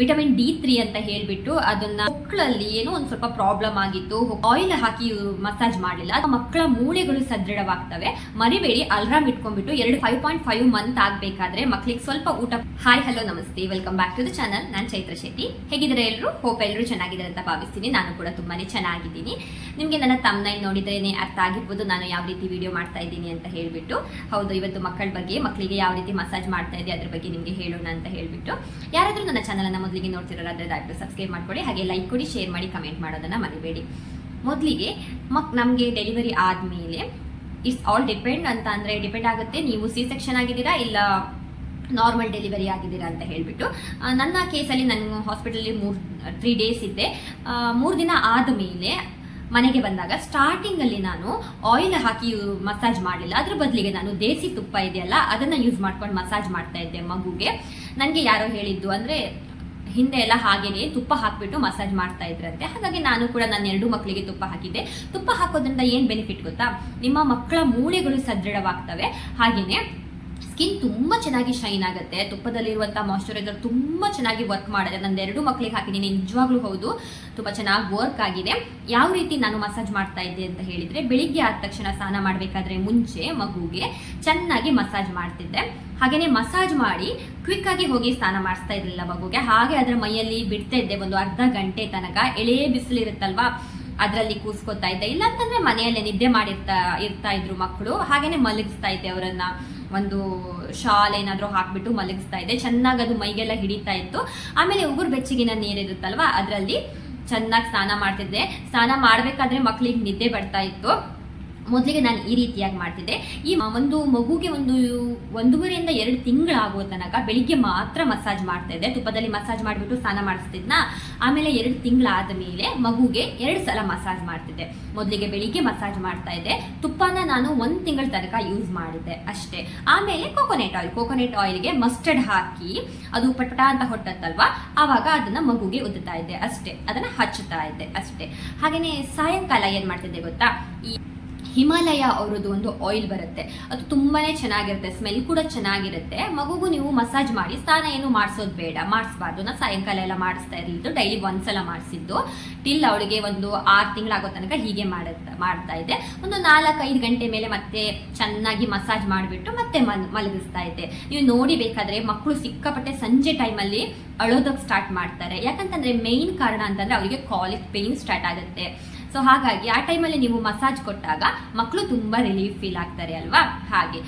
Vitamin D three ಅಂತ ಹೇಳ್ಬಿಟ್ಟು ಅದನ್ನ ಮಕ್ಕಳಲ್ಲಿ ಏನೋ ಒಂದು ಸ್ವಲ್ಪ ಪ್ರಾಬ್ಲಮ್ ಆಗಿತ್ತು ಆಯಿಲ್ ಹಾಕಿ ಮಸಾಜ್ ಮಾಡಲಿಲ್ಲ ಮಕ್ಕಳ ಮೂಳೆಗಳು ಸದೃಢವಾಗ್ತವೆ. ಮರಿಬೇಡಿ, ಅಲ್ರಾಮ್ ಇಟ್ಕೊಂಡ್ಬಿಟ್ಟು ಎರಡು ಫೈವ್ ಪಾಯಿಂಟ್ ಫೈವ್ ಮಂತ್ ಆಗ್ಬೇಕಾದ್ರೆ ಮಕ್ಳಿಗೆ ಸ್ವಲ್ಪ ಊಟ. ಹಾಯ್ ಹಲೋ ನಮಸ್ತೆ. Welcome back to the channel ನಾನು ಚೈತ್ರ ಶೆಟ್ಟಿ. ಹೇಗಿದ್ರೆ ಎಲ್ಲರೂ ಹೋಪ್ ಎಲ್ಲರೂ ಚೆನ್ನಾಗಿದ್ದಾರೆ ಅಂತ ಭಾವಿಸ್ತೀನಿ. ನಾನು ಕೂಡ ತುಂಬಾನೇ ಚೆನ್ನಾಗಿದ್ದೀನಿ. ನಿಮಗೆ ನನ್ನ ತಮ್ಮನೈಲ್ ನೋಡಿದ್ರೇನೆ ಅರ್ಥ ಆಗಿರ್ಬೋದು. ನಾನು ಯಾವ ರೀತಿ ವಿಡಿಯೋ ಮಾಡ್ತಾ ಇದ್ದೀನಿ ಅಂತ ಹೇಳ್ಬಿಟ್ಟು. ಹೌದು, ಇವತ್ತು ಮಕ್ಕಳ ಬಗ್ಗೆ ಮಕ್ಕಳಿಗೆ ಯಾವ ರೀತಿ ಮಸಾಜ್ ಮಾಡ್ತಾ ಇದೆ ಅದ್ರ ಬಗ್ಗೆ ನಿಮಗೆ ಹೇಳೋಣ ಅಂತ ಹೇಳ್ಬಿಟ್ಟು. ಯಾರಾದರೂ ನನ್ನ ಚಾನಲನ್ನು ಮೊದಲಿಗೆ ಅದ್ರದ್ದು ದಯವಿಟ್ಟು ಸಬ್ಸ್ಕ್ರೈಬ್ ಮಾಡ್ಕೊಳ್ಳಿ ಹಾಗೆ ಲೈಕ್ ಕೊಡಿ ಶೇರ್ ಮಾಡಿ ಕಮೆಂಟ್ ಮಾಡೋದನ್ನು ಮರಿಬೇಡಿ. ಮೊದಲಿಗೆ ಮಕ್, ನಮಗೆ ಡೆಲಿವರಿ ಆದಮೇಲೆ ಇಟ್ಸ್ ಆಲ್ ಡಿಪೆಂಡ್ ಅಂತ ಅಂದರೆ ಡಿಪೆಂಡ್ ಆಗುತ್ತೆ ನೀವು ಸಿ ಸೆಕ್ಷನ್ ಆಗಿದ್ದೀರಾ ಇಲ್ಲ ನಾರ್ಮಲ್ ಡೆಲಿವರಿ ಆಗಿದ್ದೀರಾ ಅಂತ ಹೇಳ್ಬಿಟ್ಟು. ನನ್ನ ಕೇಸಲ್ಲಿ ನಾನು ಹಾಸ್ಪಿಟಲಲ್ಲಿ ಮೂರು ತ್ರೀ ಡೇಸ್ ಇದ್ದೆ. ಮೂರು ದಿನ ಆದಮೇಲೆ ಮನೆಗೆ ಬಂದಾಗ ಸ್ಟಾರ್ಟಿಂಗಲ್ಲಿ ನಾನು ಆಯಿಲ್ ಹಾಕಿ ಮಸಾಜ್ ಮಾಡಲಿಲ್ಲ ಅದ್ರ ಬದಲಿಗೆ ನಾನು ದೇಸಿ ತುಪ್ಪ ಇದೆಯಲ್ಲ, ಅದನ್ನು ಯೂಸ್ ಮಾಡ್ಕೊಂಡು ಮಸಾಜ್ ಮಾಡ್ತಾ ಇದ್ದೆ ಮಗುಗೆ. ನನಗೆ ಯಾರೋ ಹೇಳಿದ್ದು ಅಂದರೆ ಹಿಂದೆ ಎಲ್ಲ ಹಾಗೇನೆ ತುಪ್ಪ ಹಾಕ್ಬಿಟ್ಟು ಮಸಾಜ್ ಮಾಡ್ತಾ ಇದ್ರಂತೆ. ಹಾಗಾಗಿ ನಾನು ಕೂಡ ನನ್ನ ಎರಡು ಮಕ್ಕಳಿಗೆ ತುಪ್ಪ ಹಾಕಿದ್ದೆ. ತುಪ್ಪ ಹಾಕೋದ್ರಿಂದ ಏನು ಬೆನಿಫಿಟ್ ಗೊತ್ತಾ? ನಿಮ್ಮ ಮಕ್ಕಳ ಮೂಳೆಗಳು ಸದೃಢವಾಗ್ತವೆ. ಹಾಗೇನೆ ಸ್ಕಿನ್ ತುಂಬ ಚೆನ್ನಾಗಿ ಶೈನ್ ಆಗುತ್ತೆ. ತುಪ್ಪದಲ್ಲಿರುವಂಥ ಮಾಯಶ್ಚರೈಸರ್ ತುಂಬ ಚೆನ್ನಾಗಿ ವರ್ಕ್ ಮಾಡಿದೆ ನನ್ನ ಎರಡು ಮಕ್ಕಳಿಗೆ ಹಾಕಿದ್ದೀನಿ. ನಿಜವಾಗ್ಲೂ ಹೌದು. ತುಂಬ ಚೆನ್ನಾಗಿ ವರ್ಕ್ ಆಗಿದೆ. ಯಾವ ರೀತಿ ನಾನು ಮಸಾಜ್ ಮಾಡ್ತಾ ಇದ್ದೆ ಅಂತ ಹೇಳಿದರೆ, ಬೆಳಿಗ್ಗೆ ಆದ ತಕ್ಷಣ ಸ್ನಾನ ಮಾಡಬೇಕಾದ್ರೆ ಮುಂಚೆ ಮಗುಗೆ ಚೆನ್ನಾಗಿ ಮಸಾಜ್ ಮಾಡ್ತಿದ್ದೆ. ಹಾಗೆಯೇ ಮಸಾಜ್ ಮಾಡಿ ಕ್ವಿಕ್ ಆಗಿ ಹೋಗಿ ಸ್ನಾನ ಮಾಡಿಸ್ತಾ ಇರಲಿಲ್ಲ ಮಗುಗೆ. ಹಾಗೆ ಅದರ ಮೈಯಲ್ಲಿ ಬಿಡ್ತಾ ಇದ್ದೆ ಒಂದು ಅರ್ಧ ಗಂಟೆ ತನಕ. ಎಳೆ ಬಿಸಿಲಿರುತ್ತಲ್ವಾ? ಅದರಲ್ಲಿ ಕೂಸ್ಕೊತಾ ಇದ್ದೆ. ಇಲ್ಲ ಅಂತಂದ್ರೆ ಮನೆಯಲ್ಲೇ ನಿದ್ದೆ ಮಾಡಿರ್ತಾ, ಇರ್ತಾ ಇದ್ರು ಮಕ್ಕಳು. ಹಾಗೇನೆ ಮಲಗಿಸ್ತಾ ಇದ್ದೆ ಅವರನ್ನ. ಒಂದು ಶಾಲ್ ಏನಾದರೂ ಹಾಕ್ಬಿಟ್ಟು ಮಲಗಿಸ್ತಾ ಇದ್ದೆ. ಚೆನ್ನಾಗಿ ಅದು ಮೈಗೆಲ್ಲ ಹಿಡಿತಾ ಇತ್ತು. ಆಮೇಲೆ ಉಗುರು ಬೆಚ್ಚಗಿನ ನೀರಿರುತ್ತಲ್ವಾ? ಅದರಲ್ಲಿ ಚೆನ್ನಾಗಿ ಸ್ನಾನ ಮಾಡ್ತಿದ್ದೆ. ಸ್ನಾನ ಮಾಡಬೇಕಾದ್ರೆ ಮಕ್ಕಳಿಗೆ ನಿದ್ದೆ ಬರ್ತಾ ಇತ್ತು. ಮೊದಲಿಗೆ ನಾನು ಈ ರೀತಿಯಾಗಿ ಮಾಡ್ತಿದ್ದೆ. ಈ ಒಂದು ಮಗುಗೆ ಒಂದು ಒಂದೂವರೆಯಿಂದ ಎರಡು ತಿಂಗಳಾಗುವ ತನಕ ಬೆಳಿಗ್ಗೆ ಮಾತ್ರ ಮಸಾಜ್ ಮಾಡ್ತಾ ಇದ್ದೆ. ತುಪ್ಪದಲ್ಲಿ ಮಸಾಜ್ ಮಾಡಿಬಿಟ್ಟು ಸ್ನಾನ ಮಾಡಿಸ್ತಿದ್ನ. ಆಮೇಲೆ ಎರಡು ತಿಂಗಳಾದ ಮೇಲೆ ಮಗುಗೆ ಎರಡು ಸಲ ಮಸಾಜ್ ಮಾಡ್ತಿದ್ದೆ. ಮೊದಲಿಗೆ ಬೆಳಿಗ್ಗೆ ಮಸಾಜ್ ಮಾಡ್ತಾ ಇದ್ದೆ. ತುಪ್ಪನ ನಾನು ಒಂದು ತಿಂಗಳ ತನಕ ಯೂಸ್ ಮಾಡಿದ್ದೆ ಅಷ್ಟೇ. ಆಮೇಲೆ ಕೋಕೋನೆಟ್ ಆಯಿಲ್. ಕೋಕೋನೆಟ್ ಆಯಿಲ್ಗೆ ಮಸ್ಟರ್ಡ್ ಹಾಕಿ ಅದು ಪಟಪಟ ಅಂತ ಹೊಟ್ಟತ್ತಲ್ವಾ ಆವಾಗ ಅದನ್ನ ಮಗುಗೆ ಉದ್ದುತ್ತಾ ಇದ್ದೆ ಅಷ್ಟೇ. ಅದನ್ನ ಹಚ್ಚುತ್ತಾ ಇದ್ದೆ ಅಷ್ಟೇ. ಹಾಗೆಯೇ ಸಾಯಂಕಾಲ ಏನು ಮಾಡ್ತಿದ್ದೆ ಗೊತ್ತಾ? ಈ ಹಿಮಾಲಯ ಅವರದ್ದು ಒಂದು ಆಯಿಲ್ ಬರುತ್ತೆ. ಅದು ತುಂಬಾ ಚೆನ್ನಾಗಿರುತ್ತೆ ಸ್ಮೆಲ್ ಕೂಡ ಚೆನ್ನಾಗಿರುತ್ತೆ. ಮಗುಗೂ ನೀವು ಮಸಾಜ್ ಮಾಡಿ, ಸ್ನಾನ ಏನು ಮಾಡಿಸೋದು ಬೇಡ, ಮಾಡಿಸ್ಬಾರ್ದು. ನಾನು ಸಾಯಂಕಾಲ ಎಲ್ಲ ಮಾಡಿಸ್ತಾ ಇರಲಿದ್ದು ಡೈಲಿ ಒಂದ್ಸಲ ಮಾಡಿಸಿದ್ದು. ಟಿಲ್ ಅವಳಿಗೆ ಒಂದು ಆರು ತಿಂಗಳಾಗೋ ತನಕ ಹೀಗೆ ಮಾಡ್ತಾ ಇದ್ದೆ. ಒಂದು ನಾಲ್ಕೈದು ಗಂಟೆ ಮೇಲೆ ಮತ್ತೆ ಚೆನ್ನಾಗಿ ಮಸಾಜ್ ಮಾಡಿಬಿಟ್ಟು ಮತ್ತೆ ಮಲ್, ಮಲಗಿಸ್ತಾ ಇದ್ದೆ. ನೀವು ನೋಡಿ ಬೇಕಾದ್ರೆ ಮಕ್ಕಳು ಸಿಕ್ಕಾಪಟ್ಟೆ ಸಂಜೆ ಟೈಮಲ್ಲಿ ಅಳೋದಕ್ಕೆ ಸ್ಟಾರ್ಟ್ ಮಾಡ್ತಾರೆ. ಯಾಕಂತಂದ್ರೆ ಮೇಯ್ನ್ ಕಾರಣ ಅಂತಂದ್ರೆ ಅವರಿಗೆ ಕಾಲಿಗೆ ಪೇಯ್ನ್ ಸ್ಟಾರ್ಟ್ ಆಗುತ್ತೆ. ಸೊ ಹಾಗಾಗಿ ಆ ಟೈಮಲ್ಲಿ ನೀವು ಮಸಾಜ್ ಕೊಟ್ಟಾಗ ಮಕ್ಕಳು ತುಂಬ ರಿಲೀಫ್ ಫೀಲ್ ಆಗ್ತಾರೆ ಅಲ್ವಾ? ಹಾಗೆ.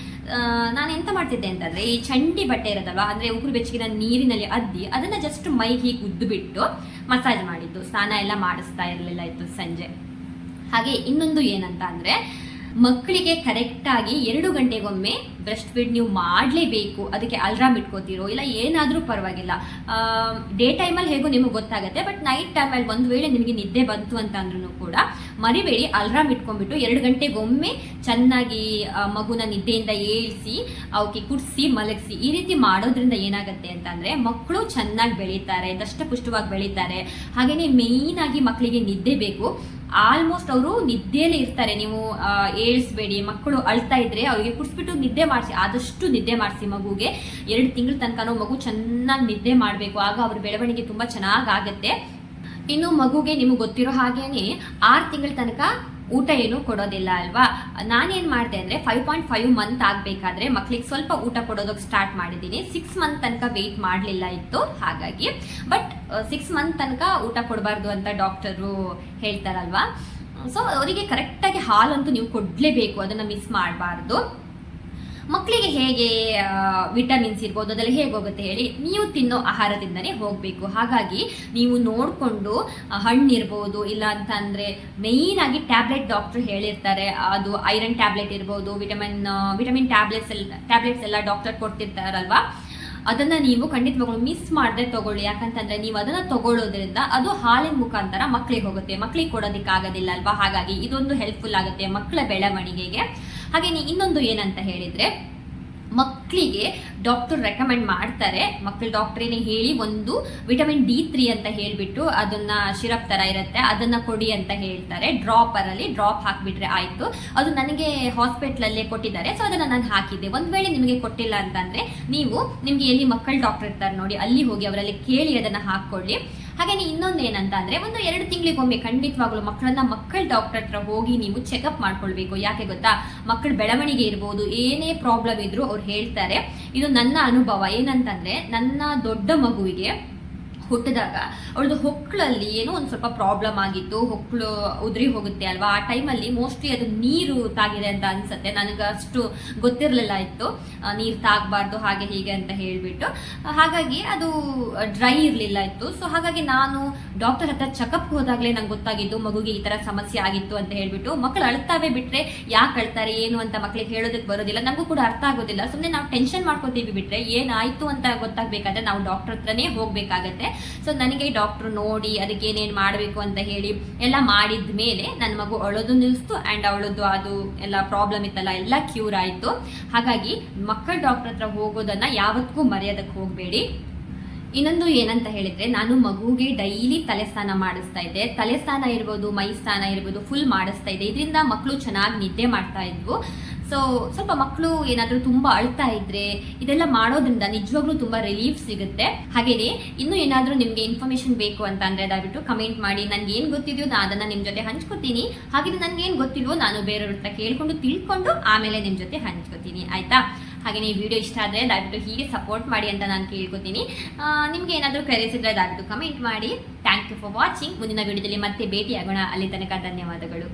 ನಾನು ಎಂತ ಮಾಡ್ತಿದ್ದೆ ಅಂತಂದ್ರೆ ಈ ಚಂಡಿ ಬಟ್ಟೆ ಇರೋದಲ್ವಾ ಅಂದ್ರೆ ಉಗುರು ಬೆಚ್ಚಗಿನ ನೀರಿನಲ್ಲಿ ಅದ್ದಿ ಅದನ್ನ ಜಸ್ಟ್ ಮೈ ಹೀಗೆ ಉದ್ದು ಬಿಟ್ಟು ಮಸಾಜ್ ಮಾಡಿದ್ದು. ಸ್ನಾನ ಎಲ್ಲ ಮಾಡಿಸ್ತಾ ಇರಲಿಲ್ಲ ಇತ್ತು ಸಂಜೆ. ಹಾಗೆ ಇನ್ನೊಂದು ಏನಂತ ಅಂದ್ರೆ ಮಕ್ಕಳಿಗೆ ಕರೆಕ್ಟಾಗಿ ಎರಡು ಗಂಟೆಗೊಮ್ಮೆ ಬ್ರೆಸ್ಟ್ ಫೀಡ್ ನೀವು ಮಾಡಲೇಬೇಕು. ಅದಕ್ಕೆ ಅಲ್ರಾಮ್ ಇಟ್ಕೋತಿರೋ ಇಲ್ಲ ಏನಾದರೂ ಪರವಾಗಿಲ್ಲ. ಡೇ ಟೈಮಲ್ಲಿ ಹೇಗೋ ನಿಮಗೆ ಗೊತ್ತಾಗುತ್ತೆ ಬಟ್ ನೈಟ್ ಟೈಮಲ್ಲಿ ಒಂದು ವೇಳೆ ನಿಮಗೆ ನಿದ್ದೆ ಬಂತು ಅಂತ ಅಂದ್ರೂ ಕೂಡ ಮರಿಬೇಡಿ ಅಲ್ರಾಮ್ ಇಟ್ಕೊಂಡ್ಬಿಟ್ಟು ಎರಡು ಗಂಟೆಗೊಮ್ಮೆ ಚೆನ್ನಾಗಿ ಮಗುನ ನಿದ್ದೆಯಿಂದ ಏಳಿಸಿ, ಅವಕ್ಕೆ ಕುಡಿಸಿ, ಮಲಗಿಸಿ, ಈ ರೀತಿ ಮಾಡೋದ್ರಿಂದ ಏನಾಗುತ್ತೆ ಅಂತಂದರೆ ಮಕ್ಕಳು ಚೆನ್ನಾಗಿ ಬೆಳೀತಾರೆ, ದಷ್ಟಪುಷ್ಟವಾಗಿ ಬೆಳೀತಾರೆ. ಹಾಗೆಯೇ ಮೇಯ್ನಾಗಿ ಮಕ್ಕಳಿಗೆ ನಿದ್ದೆ ಬೇಕು. ಆಲ್ಮೋಸ್ಟ್ ಅವರು ನಿದ್ದೆಲೇ ಇರ್ತಾರೆ. ನೀವು ಏಳಿಸ್ಬೇಡಿ, ಮಕ್ಕಳು ಅಳ್ತಾ ಇದ್ರೆ ಅವರಿಗೆ ಕುಡಿಸ್ಬಿಟ್ಟು ನಿದ್ದೆ ಮಾಡಿಸಿ, ಆದಷ್ಟು ನಿದ್ದೆ ಮಾಡಿಸಿ ಮಗುಗೆ. ಎರಡು ತಿಂಗಳ ತನಕನೂ ಮಗು ಚೆನ್ನಾಗಿ ನಿದ್ದೆ ಮಾಡಬೇಕು. ಆಗ ಅವ್ರ ಬೆಳವಣಿಗೆ ತುಂಬ ಚೆನ್ನಾಗಿ ಆಗುತ್ತೆ. ಇನ್ನು ಮಗುಗೆ ನಿಮಗೆ ಗೊತ್ತಿರೋ ಹಾಗೇನೆ ಆರು ತಿಂಗಳ ತನಕ ಊಟ ಏನು ಕೊಡೋದಿಲ್ಲ ಅಲ್ವಾ? ನಾನೇನ್ ಮಾಡಿದೆ ಅಂದರೆ ಫೈವ್ ಪಾಯಿಂಟ್ ಫೈವ್ ಮಂತ್ ಆಗಬೇಕಾದ್ರೆ ಮಕ್ಳಿಗೆ ಸ್ವಲ್ಪ ಊಟ ಕೊಡೋದಕ್ಕೆ ಸ್ಟಾರ್ಟ್ ಮಾಡಿದ್ದೀನಿ. ಸಿಕ್ಸ್ ಮಂತ್ ತನಕ ವೆಯ್ಟ್ ಮಾಡಲಿಲ್ಲ ಇತ್ತು, ಹಾಗಾಗಿ. ಬಟ್ ಸಿಕ್ಸ್ ಮಂತ್ ತನಕ ಊಟ ಕೊಡಬಾರ್ದು ಅಂತ ಡಾಕ್ಟರು ಹೇಳ್ತಾರಲ್ವಾ? ಸೊ ಅವರಿಗೆ ಕರೆಕ್ಟಾಗಿ ಹಾಲಂತೂ ನೀವು ಕೊಡಲೇಬೇಕು, ಅದನ್ನು ಮಿಸ್ ಮಾಡಬಾರ್ದು. ಮಕ್ಕಳಿಗೆ ಹೇಗೆ ವಿಟಮಿನ್ಸ್ ಇರ್ಬೋದು ಅದೆಲ್ಲ ಹೇಗೆ ಹೋಗುತ್ತೆ ಹೇಳಿ ನೀವು ತಿನ್ನೋ ಆಹಾರದಿಂದನೇ ಹೋಗಬೇಕು. ಹಾಗಾಗಿ ನೀವು ನೋಡಿಕೊಂಡು ಹಣ್ಣಿರ್ಬೋದು, ಇಲ್ಲ ಅಂತ ಅಂದರೆ ಆಗಿ ಟ್ಯಾಬ್ಲೆಟ್ ಡಾಕ್ಟರ್ ಹೇಳಿರ್ತಾರೆ. ಅದು ಐರನ್ ಟ್ಯಾಬ್ಲೆಟ್ ಇರ್ಬೋದು ವಿಟಮಿನ್ ವಿಟಮಿನ್ ಟ್ಯಾಬ್ಲೆಟ್ಸ್ ಎಲ್ಲ ಟ್ಯಾಬ್ಲೆಟ್ಸ್ ಎಲ್ಲ ಡಾಕ್ಟರ್ ಕೊಡ್ತಿರ್ತಾರಲ್ವಾ? ಅದನ್ನು ನೀವು ಖಂಡಿತವಾಗ್ಲೂ ಮಿಸ್ ಮಾಡದೆ ತಗೊಳ್ಳಿ. ಯಾಕಂತಂದ್ರೆ ನೀವು ಅದನ್ನು ತಗೊಳ್ಳೋದ್ರಿಂದ ಅದು ಹಾಲಿನ ಮುಖಾಂತರ ಮಕ್ಕಳಿಗೆ ಹೋಗುತ್ತೆ. ಮಕ್ಕಳಿಗೆ ಕೊಡೋದಕ್ಕಾಗೋದಿಲ್ಲ ಅಲ್ವಾ? ಹಾಗಾಗಿ ಇದೊಂದು ಹೆಲ್ಪ್ಫುಲ್ ಆಗುತ್ತೆ ಮಕ್ಕಳ ಬೆಳವಣಿಗೆಗೆ. ಹಾಗೆ ಇನ್ನೊಂದು ಏನಂತ ಹೇಳಿದ್ರೆ ಮಕ್ಕಳಿಗೆ ಡಾಕ್ಟರ್ ರೆಕಮೆಂಡ್ ಮಾಡ್ತಾರೆ. ಮಕ್ಕಳ ಡಾಕ್ಟ್ರೇನೆ ಹೇಳಿ ಒಂದು ವಿಟಮಿನ್ ಡಿ ತ್ರೀ ಅಂತ ಹೇಳಿಬಿಟ್ಟು ಅದನ್ನ ಶಿರಪ್ ತರ ಇರುತ್ತೆ, ಅದನ್ನ ಕೊಡಿ ಅಂತ ಹೇಳ್ತಾರೆ. ಡ್ರಾಪರ್ ಅಲ್ಲಿ ಡ್ರಾಪ್ ಹಾಕಿಬಿಟ್ರೆ ಆಯ್ತು. ಅದು ನನಗೆ ಹಾಸ್ಪಿಟ್ಲಲ್ಲೇ ಕೊಟ್ಟಿದ್ದಾರೆ ಸೊ ಅದನ್ನ ನಾನು ಹಾಕಿದ್ದೆ. ಒಂದ್ ವೇಳೆ ನಿಮಗೆ ಕೊಟ್ಟಿಲ್ಲ ಅಂತಂದ್ರೆ, ನೀವು ನಿಮ್ಗೆ ಎಲ್ಲಿ ಮಕ್ಕಳ ಡಾಕ್ಟರ್ ಇರ್ತಾರೆ ನೋಡಿ, ಅಲ್ಲಿ ಹೋಗಿ ಅವರಲ್ಲಿ ಕೇಳಿ ಅದನ್ನ ಹಾಕೊಳ್ಳಿ ಹಾಗೇನೆ ಇನ್ನೊಂದು ಏನಂತ ಅಂದ್ರೆ ಒಂದು ಎರಡು ತಿಂಗಳಿಗೊಮ್ಮೆ ಖಂಡಿತವಾಗ್ಲು ಮಕ್ಕಳನ್ನ ಮಕ್ಕಳ ಡಾಕ್ಟರ್ ಹತ್ರ ಹೋಗಿ ನೀವು ಚೆಕಪ್ ಮಾಡ್ಕೊಳ್ಬೇಕು. ಯಾಕೆ ಗೊತ್ತಾ? ಮಕ್ಕಳ ಬೆಳವಣಿಗೆ ಇರ್ಬೋದು, ಏನೇ ಪ್ರಾಬ್ಲಮ್ ಇದ್ರು ಅವ್ರು ಹೇಳ್ತಾರೆ. ಇದು ನನ್ನ ಅನುಭವ. ಏನಂತಂದ್ರೆ, ನನ್ನ ದೊಡ್ಡ ಮಗುವಿಗೆ ಹುಟ್ಟಿದಾಗ ಅವ್ರದ್ದು ಹೊಕ್ಕಳಲ್ಲಿ ಏನೋ ಒಂದು ಸ್ವಲ್ಪ ಪ್ರಾಬ್ಲಮ್ ಆಗಿತ್ತು. ಹೊಕ್ಕಳು ಉದ್ರಿ ಹೋಗುತ್ತೆ ಅಲ್ವಾ? ಆ ಟೈಮಲ್ಲಿ ಮೋಸ್ಟ್ಲಿ ಅದು ನೀರು ತಾಗಿದೆ ಅಂತ ಅನ್ಸುತ್ತೆ. ನನಗೆ ಅಷ್ಟು ಗೊತ್ತಿರಲಿಲ್ಲ ಇತ್ತು. ನೀರು ತಾಗಬಾರ್ದು, ಹಾಗೆ ಹೀಗೆ ಅಂತ ಹೇಳಿಬಿಟ್ಟು. ಹಾಗಾಗಿ ಅದು ಡ್ರೈ ಇರಲಿಲ್ಲ ಇತ್ತು. ಸೊ ಹಾಗಾಗಿ ನಾನು ಡಾಕ್ಟರ್ ಹತ್ರ ಚೆಕಪ್ ಹೋದಾಗಲೇ ನಂಗೆ ಗೊತ್ತಾಗಿದ್ದು, ಮಗುಗೆ ಈ ಥರ ಸಮಸ್ಯೆ ಆಗಿತ್ತು ಅಂತ ಹೇಳ್ಬಿಟ್ಟು. ಮಕ್ಕಳು ಅಳ್ತಾವೆ ಬಿಟ್ರೆ ಯಾಕೆ ಅಳ್ತಾರೆ, ಏನು ಅಂತ ಮಕ್ಕಳಿಗೆ ಹೇಳೋದಕ್ಕೆ ಬರೋದಿಲ್ಲ. ನಮಗೂ ಕೂಡ ಅರ್ಥ ಆಗೋದಿಲ್ಲ. ಸುಮ್ಮನೆ ನಾವು ಟೆನ್ಷನ್ ಮಾಡ್ಕೋತೀವಿ ಬಿಟ್ರೆ ಏನಾಯಿತು ಅಂತ ಗೊತ್ತಾಗಬೇಕಾದ್ರೆ ನಾವು ಡಾಕ್ಟರ್ ಹತ್ರನೇ ಹೋಗ್ಬೇಕಾಗತ್ತೆ. ಸೊ ನನಗೆ ಡಾಕ್ಟ್ರು ನೋಡಿ ಅದಕ್ಕೆ ಏನೇನು ಮಾಡಬೇಕು ಅಂತ ಹೇಳಿ ಎಲ್ಲ ಮಾಡಿದ ಮೇಲೆ ನನ್ನ ಮಗು ಅಳೋದು ನಿಲ್ಲಿಸ್ತು ಆ್ಯಂಡ್ ಅವಳದ್ದು ಅದು ಎಲ್ಲ ಪ್ರಾಬ್ಲಮ್ ಇತ್ತಲ್ಲ, ಎಲ್ಲ ಕ್ಯೂರ್ ಆಯಿತು. ಹಾಗಾಗಿ ಮಕ್ಕಳ ಡಾಕ್ಟರ್ ಹತ್ರ ಹೋಗೋದನ್ನ ಯಾವತ್ತಿಗೂ ಮರೆಯೋದಕ್ಕೆ ಹೋಗಬೇಡಿ. ಇನ್ನೊಂದು ಏನಂತ ಹೇಳಿದ್ರೆ, ನಾನು ಮಗುಗೆ ಡೈಲಿ ತಲೆ ಸ್ನಾನ ಮಾಡಿಸ್ತಾ ಇದ್ದೆ. ತಲೆ ಸ್ನಾನ ಇರ್ಬೋದು ಮೈ ಸ್ನಾನ ಇರ್ಬೋದು ಫುಲ್ ಮಾಡಿಸ್ತಾ ಇದ್ದೆ. ಇದರಿಂದ ಮಕ್ಕಳು ಚೆನ್ನಾಗಿ ನಿದ್ದೆ ಮಾಡ್ತಾ ಇದ್ವು. ಸೊ ಸ್ವಲ್ಪ ಮಕ್ಕಳು ಏನಾದರೂ ತುಂಬ ಅಳ್ತಾ ಇದ್ರೆ ಇದೆಲ್ಲ ಮಾಡೋದ್ರಿಂದ ನಿಜವಾಗ್ಲೂ ತುಂಬ ರಿಲೀಫ್ ಸಿಗುತ್ತೆ. ಹಾಗೇನೆ ಇನ್ನೂ ಏನಾದರೂ ನಿಮಗೆ ಇನ್ಫಾರ್ಮೇಶನ್ ಬೇಕು ಅಂತ ಅಂದ್ರೆ ದಯವಿಟ್ಟು ಕಮೆಂಟ್ ಮಾಡಿ. ನನ್ಗೆ ಏನು ಗೊತ್ತಿದೆಯೋ ನಾನು ಅದನ್ನ ನಿಮ್ಮ ಜೊತೆ ಹಂಚ್ಕೋತೀನಿ. ಹಾಗೆ ನನ್ಗೆ ಏನು ಗೊತ್ತಿಲ್ವೋ ನಾನು ಬೇರೆಯವ್ರ ಹತ್ರ ಕೇಳ್ಕೊಂಡು ತಿಳ್ಕೊಂಡು ಆಮೇಲೆ ನಿಮ್ಮ ಜೊತೆ ಹಂಚ್ಕೋತೀನಿ. ಆಯ್ತಾ? ಹಾಗೆ ಈ ವಿಡಿಯೋ ಇಷ್ಟ ಆದರೆ ದಯವಿಟ್ಟು ಹೀಗೆ ಸಪೋರ್ಟ್ ಮಾಡಿ ಅಂತ ನಾನು ಕೇಳ್ಕೊತೀನಿ. ನಿಮ್ಗೆ ಏನಾದರೂ ಕರೆಸಿದ್ರೆ ದಯವಿಟ್ಟು ಕಮೆಂಟ್ ಮಾಡಿ. ಥ್ಯಾಂಕ್ ಯು ಫಾರ್ ವಾಚಿಂಗ್ ಮುಂದಿನ ವಿಡಿಯೋದಲ್ಲಿ ಮತ್ತೆ ಭೇಟಿಯಾಗೋಣ. ಅಲ್ಲಿ ತನಕ ಧನ್ಯವಾದಗಳು.